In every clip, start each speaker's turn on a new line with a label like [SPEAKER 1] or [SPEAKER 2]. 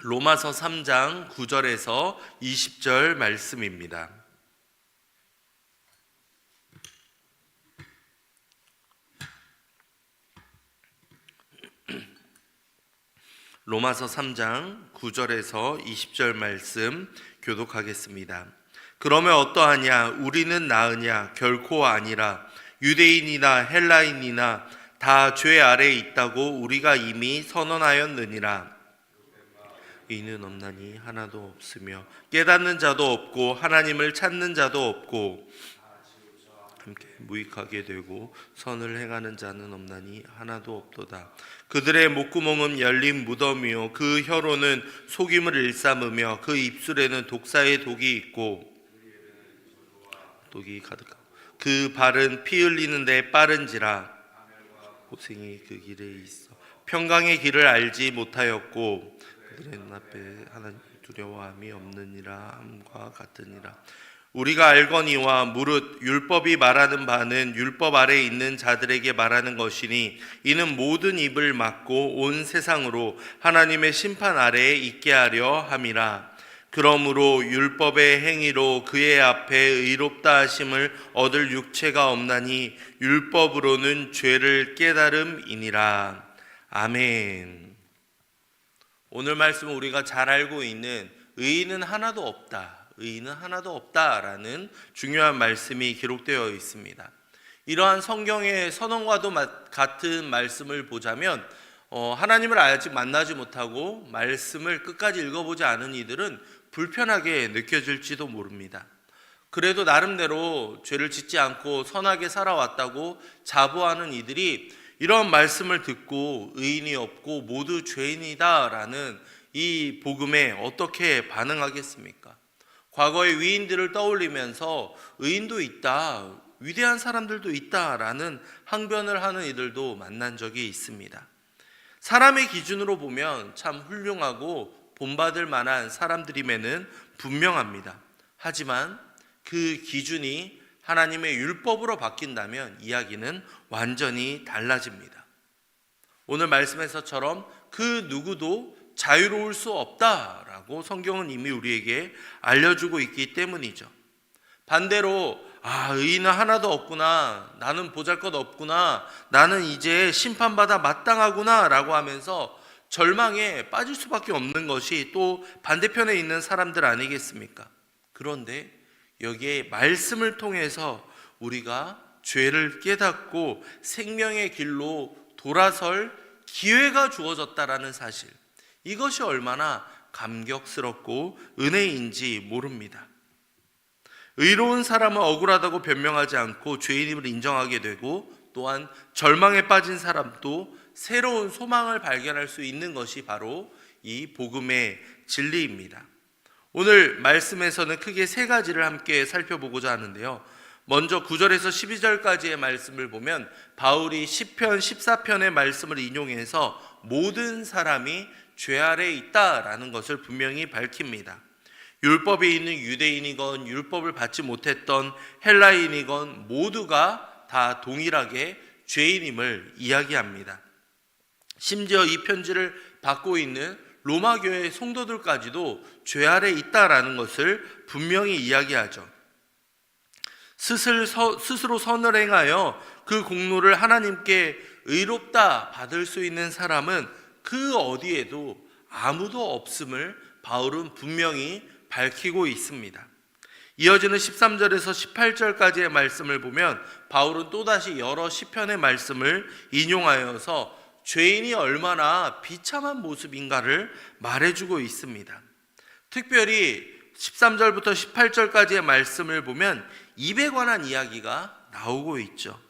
[SPEAKER 1] 로마서 3장 9절에서 20절 말씀입니다. 로마서 3장 9절에서 20절 말씀 교독하겠습니다. 그러면 어떠하냐? 우리는 나으냐? 결코 아니라 유대인이나 헬라인이나 다 죄 아래에 있다고 우리가 이미 선언하였느니라. 이는 없나니 하나도 없으며 깨닫는 자도 없고 하나님을 찾는 자도 없고 함께 무익하게 되고 선을 행하는 자는 없나니 하나도 없도다. 그들의 목구멍은 열린 무덤이요 그 혀로는 속임을 일삼으며 그 입술에는 독사의 독이 있고 독이 가득하고 그 발은 피 흘리는데 빠른지라 고생이 그 길에 있어 평강의 길을 알지 못하였고 그들의 눈앞에 하나님 두려워함이 없느니라 함과 같으니라. 우리가 알거니와 무릇 율법이 말하는 바는 율법 아래 있는 자들에게 말하는 것이니 이는 모든 입을 막고 온 세상으로 하나님의 심판 아래에 있게 하려 함이라. 그러므로 율법의 행위로 그의 앞에 의롭다 하심을 얻을 육체가 없나니 율법으로는 죄를 깨달음이니라. 아멘 오늘 말씀은 우리가 잘 알고 있는 의인은 하나도 없다. 의인은 하나도 없다라는 중요한 말씀이 기록되어 있습니다. 이러한 성경의 선언과도 같은 말씀을 보자면 어, 하나님을 아직 만나지 못하고 말씀을 끝까지 읽어보지 않은 이들은 불편하게 느껴질지도 모릅니다. 그래도 나름대로 죄를 짓지 않고 선하게 살아왔다고 자부하는 이들이 이런 말씀을 듣고 의인이 없고 모두 죄인이다라는 이 복음에 어떻게 반응하겠습니까? 과거의 위인들을 떠올리면서 의인도 있다, 위대한 사람들도 있다라는 항변을 하는 이들도 만난 적이 있습니다. 사람의 기준으로 보면 참 훌륭하고 본받을 만한 사람들임에는 분명합니다. 하지만 그 기준이 하나님의 율법으로 바뀐다면 이야기는 완전히 달라집니다. 오늘 말씀에서처럼 그 누구도 자유로울 수 없다라고 성경은 이미 우리에게 알려주고 있기 때문이죠. 반대로 아, 의인은 하나도 없구나. 나는 보잘 것 없구나. 나는 이제 심판받아 마땅하구나. 라고 하면서 절망에 빠질 수밖에 없는 것이 또 반대편에 있는 사람들 아니겠습니까? 그런데 여기에 말씀을 통해서 우리가 죄를 깨닫고 생명의 길로 돌아설 기회가 주어졌다라는 사실. 이것이 얼마나 감격스럽고 은혜인지 모릅니다. 의로운 사람은 억울하다고 변명하지 않고 죄인임을 인정하게 되고 또한 절망에 빠진 사람도 새로운 소망을 발견할 수 있는 것이 바로 이 복음의 진리입니다. 오늘 말씀에서는 크게 세 가지를 함께 살펴보고자 하는데요. 먼저 9절에서 12절까지의 말씀을 보면 바울이 10편, 14편의 말씀을 인용해서 모든 사람이 죄 아래 있다라는 것을 분명히 밝힙니다. 율법에 있는 유대인이건 율법을 받지 못했던 헬라인이건 모두가 다 동일하게 죄인임을 이야기합니다. 심지어 이 편지를 받고 있는 로마 교회 성도들까지도 죄 아래 있다라는 것을 분명히 이야기하죠. 스스로 선을 행하여 그 공로를 하나님께 의롭다 받을 수 있는 사람은 그 어디에도 아무도 없음을 바울은 분명히 밝히고 있습니다. 이어지는 13절에서 18절까지의 말씀을 보면 바울은 또다시 여러 시편의 말씀을 인용하여서 죄인이 얼마나 비참한 모습인가를 말해주고 있습니다. 특별히 13절부터 18절까지의 말씀을 보면 입에 관한 이야기가 나오고 있죠.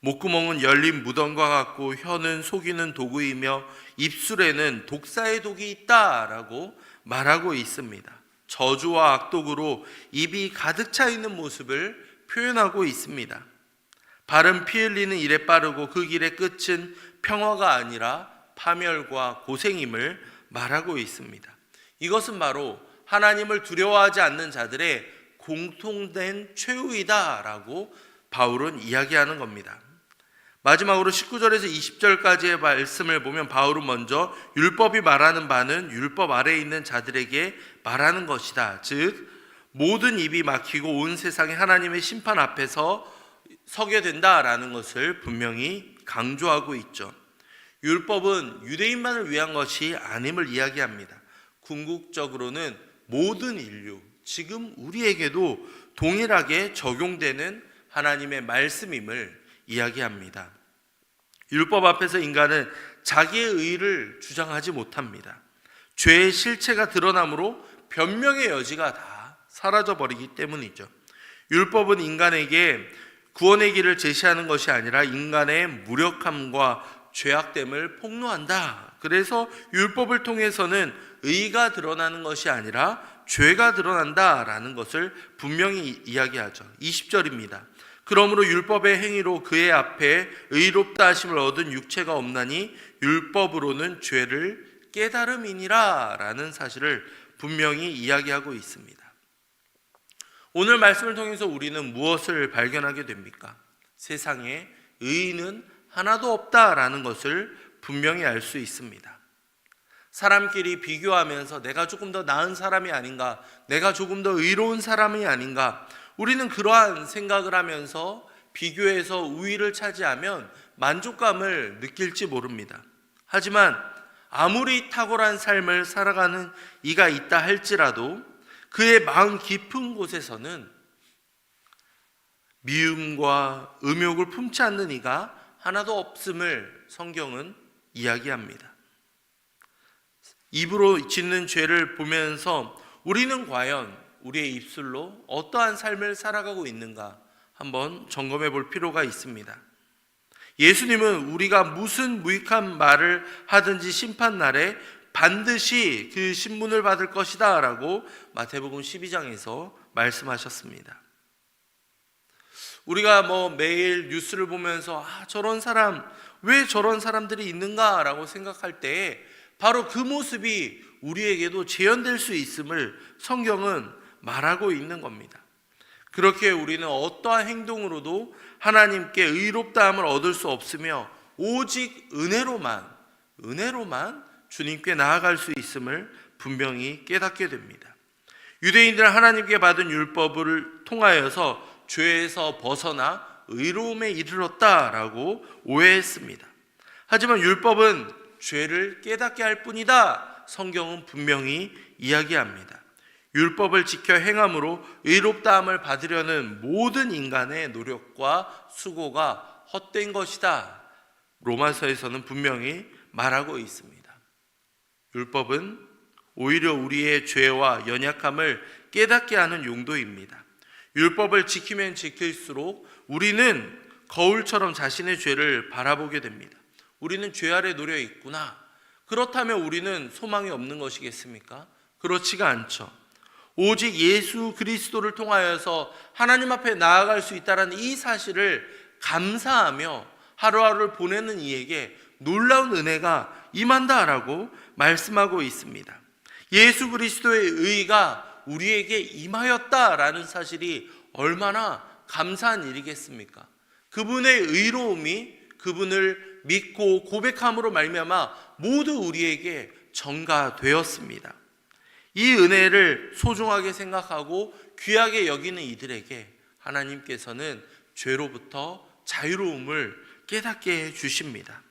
[SPEAKER 1] 목구멍은 열린 무덤과 같고 혀는 속이는 도구이며 입술에는 독사의 독이 있다라고 말하고 있습니다. 저주와 악독으로 입이 가득 차 있는 모습을 표현하고 있습니다. 발은 피 흘리는 일에 빠르고 그 길의 끝은 평화가 아니라 파멸과 고생임을 말하고 있습니다. 이것은 바로 하나님을 두려워하지 않는 자들의 공통된 최후이다라고 바울은 이야기하는 겁니다. 마지막으로 19절에서 20절까지의 말씀을 보면 바울은 먼저 율법이 말하는 바는 율법 아래에 있는 자들에게 말하는 것이다. 즉 모든 입이 막히고 온 세상이 하나님의 심판 앞에서 서게 된다라는 것을 분명히 강조하고 있죠. 율법은 유대인만을 위한 것이 아님을 이야기합니다. 궁극적으로는 모든 인류, 지금 우리에게도 동일하게 적용되는 하나님의 말씀임을 이야기합니다. 율법 앞에서 인간은 자기의 의를 주장하지 못합니다. 죄의 실체가 드러나므로 변명의 여지가 다 사라져 버리기 때문이죠. 율법은 인간에게 구원의 길을 제시하는 것이 아니라 인간의 무력함과 죄악됨을 폭로한다. 그래서 율법을 통해서는 의가 드러나는 것이 아니라 죄가 드러난다라는 것을 분명히 이야기하죠. 20절입니다. 그러므로 율법의 행위로 그의 앞에 의롭다 하심을 얻은 육체가 없나니 율법으로는 죄를 깨달음이니라라는 사실을 분명히 이야기하고 있습니다. 오늘 말씀을 통해서 우리는 무엇을 발견하게 됩니까? 세상에 의인은 하나도 없다라는 것을 분명히 알 수 있습니다. 사람끼리 비교하면서 내가 조금 더 나은 사람이 아닌가, 내가 조금 더 의로운 사람이 아닌가, 우리는 그러한 생각을 하면서 비교해서 우위를 차지하면 만족감을 느낄지 모릅니다. 하지만 아무리 탁월한 삶을 살아가는 이가 있다 할지라도 그의 마음 깊은 곳에서는 미움과 음욕을 품지 않는 이가 하나도 없음을 성경은 이야기합니다. 입으로 짓는 죄를 보면서 우리는 과연 우리의 입술로 어떠한 삶을 살아가고 있는가 한번 점검해 볼 필요가 있습니다. 예수님은 우리가 무슨 무익한 말을 하든지 심판 날에 반드시 그 신문을 받을 것이다 라고 마태복음 12장에서 말씀하셨습니다. 우리가 뭐 매일 뉴스를 보면서 아, 저런 사람, 왜 저런 사람들이 있는가 라고 생각할 때 바로 그 모습이 우리에게도 재현될 수 있음을 성경은 말하고 있는 겁니다. 그렇게 우리는 어떠한 행동으로도 하나님께 의롭다함을 얻을 수 없으며 오직 은혜로만 은혜로만 주님께 나아갈 수 있음을 분명히 깨닫게 됩니다. 유대인들은 하나님께 받은 율법을 통하여서 죄에서 벗어나 의로움에 이르렀다라고 오해했습니다. 하지만 율법은 죄를 깨닫게 할 뿐이다. 성경은 분명히 이야기합니다. 율법을 지켜 행함으로 의롭다함을 받으려는 모든 인간의 노력과 수고가 헛된 것이다. 로마서에서는 분명히 말하고 있습니다. 율법은 오히려 우리의 죄와 연약함을 깨닫게 하는 용도입니다. 율법을 지키면 지킬수록 우리는 거울처럼 자신의 죄를 바라보게 됩니다. 우리는 죄 아래 놓여 있구나. 그렇다면 우리는 소망이 없는 것이겠습니까? 그렇지가 않죠. 오직 예수 그리스도를 통하여서 하나님 앞에 나아갈 수 있다는 이 사실을 감사하며 하루하루를 보내는 이에게 놀라운 은혜가 임한다라고 말씀하고 있습니다. 예수 그리스도의 의가 우리에게 임하였다라는 사실이 얼마나 감사한 일이겠습니까? 그분의 의로움이 그분을 믿고 고백함으로 말미암아 모두 우리에게 전가되었습니다. 이 은혜를 소중하게 생각하고 귀하게 여기는 이들에게 하나님께서는 죄로부터 자유로움을 깨닫게 해 주십니다.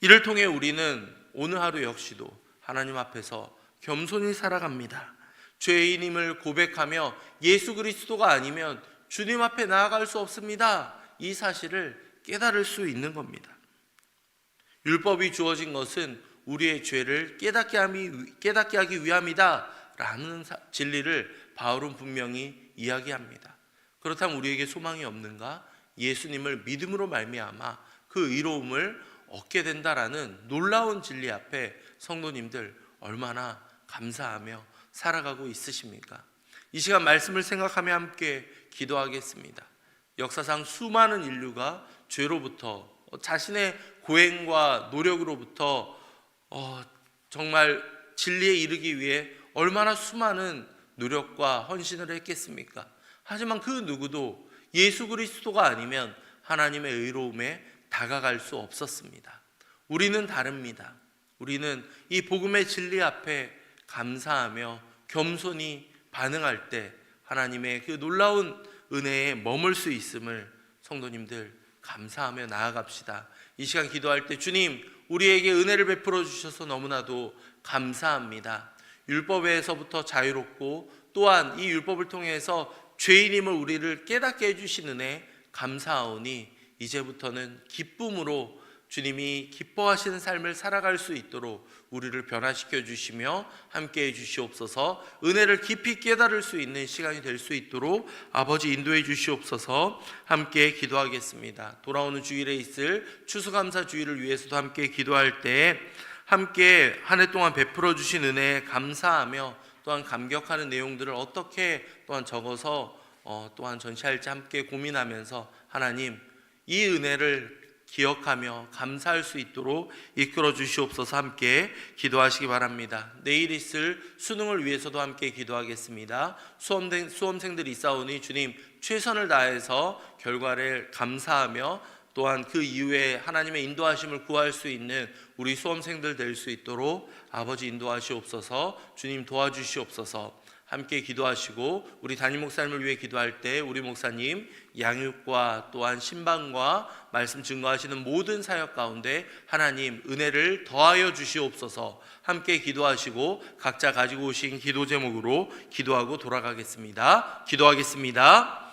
[SPEAKER 1] 이를 통해 우리는 오늘 하루 역시도 하나님 앞에서 겸손히 살아갑니다. 죄인임을 고백하며 예수 그리스도가 아니면 주님 앞에 나아갈 수 없습니다. 이 사실을 깨달을 수 있는 겁니다. 율법이 주어진 것은 우리의 죄를 깨닫게 하기, 깨닫게 하기 위함이다. 라는 진리를 바울은 분명히 이야기합니다. 그렇다면 우리에게 소망이 없는가? 예수님을 믿음으로 말미암아 그 의로움을 얻게 된다라는 놀라운 진리 앞에 성도님들 얼마나 감사하며 살아가고 있으십니까? 이 시간 말씀을 생각하며 함께 기도하겠습니다. 역사상 수많은 인류가 죄로부터 자신의 고행과 노력으로부터 어, 정말 진리에 이르기 위해 얼마나 수많은 노력과 헌신을 했겠습니까? 하지만 그 누구도 예수 그리스도가 아니면 하나님의 의로움에 다가갈 수 없었습니다. 우리는 다릅니다. 우리는 이 복음의 진리 앞에 감사하며 겸손히 반응할 때 하나님의 그 놀라운 은혜에 머물 수 있음을 성도님들 감사하며 나아갑시다. 이 시간 기도할 때 주님 우리에게 은혜를 베풀어 주셔서 너무나도 감사합니다. 율법에서부터 자유롭고 또한 이 율법을 통해서 죄인임을 우리를 깨닫게 해주신 은혜 감사하오니 이제부터는 기쁨으로 주님이 기뻐하시는 삶을 살아갈 수 있도록 우리를 변화시켜 주시며 함께 해 주시옵소서 은혜를 깊이 깨달을 수 있는 시간이 될 수 있도록 아버지 인도해 주시옵소서 함께 기도하겠습니다. 돌아오는 주일에 있을 추수감사 주일을 위해서도 함께 기도할 때 함께 한 해 동안 베풀어 주신 은혜에 감사하며 또한 감격하는 내용들을 어떻게 또한 적어서 어, 또한 전시할지 함께 고민하면서 하나님 이 은혜를 기억하며 감사할 수 있도록 이끌어 주시옵소서 함께 기도하시기 바랍니다. 내일 있을 수능을 위해서도 함께 기도하겠습니다. 수험생, 수험생들이 있사오니 주님 최선을 다해서 결과를 감사하며 또한 그 이후에 하나님의 인도하심을 구할 수 있는 우리 수험생들 될 수 있도록 아버지 인도하시옵소서 주님 도와주시옵소서 함께 기도하시고 우리 담임 목사님을 위해 기도할 때 우리 목사님 양육과 또한 신방과 말씀 증거하시는 모든 사역 가운데 하나님 은혜를 더하여 주시옵소서 함께 기도하시고 각자 가지고 오신 기도 제목으로 기도하고 돌아가겠습니다. 기도하겠습니다.